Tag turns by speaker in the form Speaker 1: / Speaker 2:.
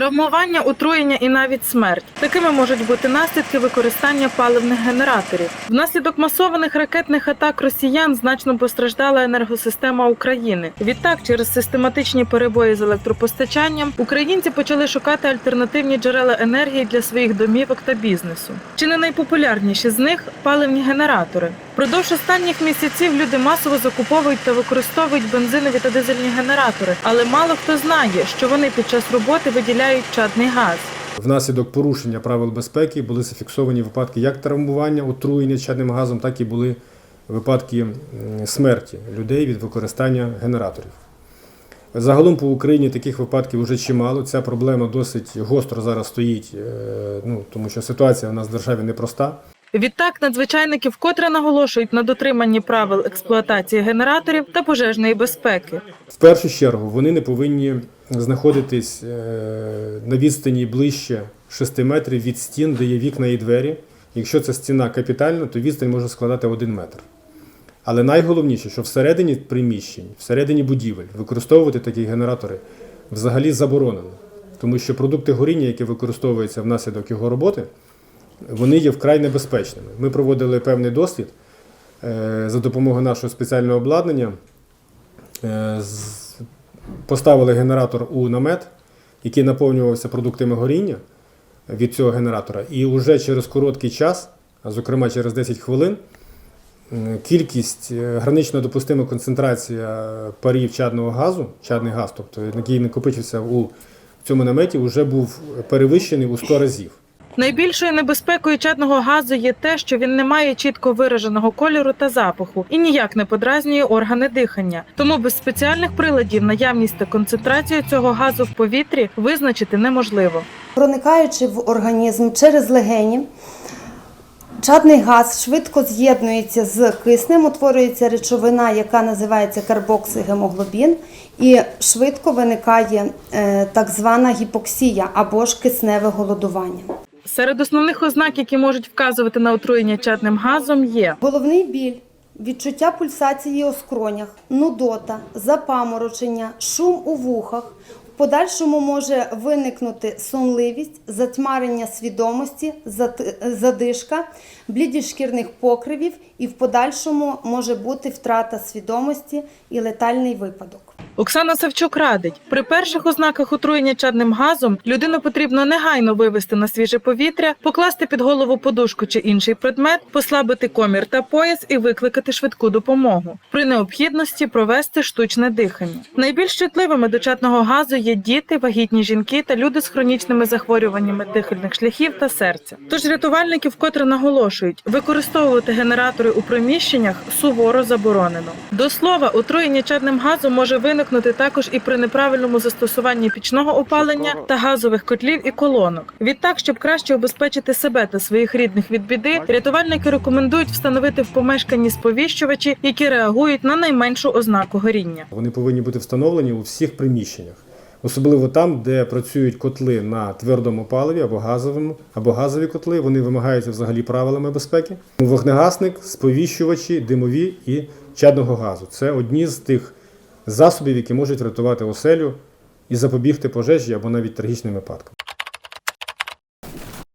Speaker 1: Травмування, отруєння і навіть смерть. Такими можуть бути наслідки використання паливних генераторів. Внаслідок масованих ракетних атак росіян значно постраждала енергосистема України. Відтак, через систематичні перебої з електропостачанням, українці почали шукати альтернативні джерела енергії для своїх домівок та бізнесу. Чи не найпопулярніші з них паливні генератори? Продовж останніх місяців люди масово закуповують та використовують бензинові та дизельні генератори, але мало хто знає, що вони під час роботи виділяють чадний газ.
Speaker 2: Внаслідок порушення правил безпеки були зафіксовані випадки як травмування, отруєння чадним газом, так і були випадки смерті людей від використання генераторів. Загалом по Україні таких випадків вже чимало. Ця проблема досить гостро зараз стоїть, е, ну, тому що ситуація в нас в державі непроста.
Speaker 1: Відтак надзвичайники вкотре наголошують на дотриманні правил експлуатації генераторів та пожежної безпеки.
Speaker 2: В першу чергу вони не повинні знаходитись е, на відстані ближче 6 метрів від стін, де є вікна і двері. Якщо це стіна капітальна, то відстань може складати 1 метр. Але найголовніше, що всередині приміщень, всередині будівель використовувати такі генератори взагалі заборонено. Тому що продукти горіння, які використовуються внаслідок його роботи, вони є вкрай небезпечними. Ми проводили певний дослід е, за допомогою нашого спеціального обладнання. Е, Поставили генератор у намет, який наповнювався продуктами горіння від цього генератора. І вже через короткий час, а зокрема через 10 хвилин, кількість е, гранично допустима концентрація парів чадного газу, чадний газ, тобто який накопичився у цьому наметі, вже був перевищений у 100 разів.
Speaker 1: Найбільшою небезпекою чадного газу є те, що він не має чітко вираженого кольору та запаху і ніяк не подразнює органи дихання. Тому без спеціальних приладів наявність та концентрацію цього газу в повітрі визначити неможливо.
Speaker 3: проникаючи в організм через легені, чадний газ швидко з'єднується з киснем, утворюється речовина, яка називається карбоксигемоглобін, і швидко виникає е, так звана гіпоксія або ж кисневе голодування.
Speaker 1: Серед основних ознак, які можуть вказувати на отруєння чадним газом, є
Speaker 3: Головний біль, відчуття пульсації у скронях, нудота, запаморочення, шум у вухах. В подальшому може виникнути сонливість, затьмарення свідомості, задишка, блідість шкірних покривів і в подальшому може бути втрата свідомості і летальний випадок.
Speaker 1: Оксана Савчук радить, при перших ознаках отруєння чадним газом людину потрібно негайно вивести на свіже повітря, покласти під голову подушку чи інший предмет, послабити комір та пояс і викликати швидку допомогу. При необхідності провести штучне дихання. Найбільш чутливими до чадного газу є діти, вагітні жінки та люди з хронічними захворюваннями дихальних шляхів та серця. Тож рятувальники вкотре наголошують, використовувати генератори у приміщеннях суворо заборонено. До слова, отруєння чадним газом може виникнути також і при неправильному застосуванні пічного опалення та газових котлів і колонок. Відтак, щоб краще обезпечити себе та своїх рідних від біди, рятувальники рекомендують встановити в помешканні сповіщувачі, які реагують на найменшу ознаку горіння.
Speaker 2: Вони повинні бути встановлені у всіх приміщеннях, особливо там, де працюють котли на твердому паливі або газовому, або газові котли. Вони вимагаються взагалі правилами безпеки. Вогнегасник, сповіщувачі, димові і чадного газу це одні з тих засобів, які можуть рятувати оселю і запобігти пожежі або навіть трагічним випадкам.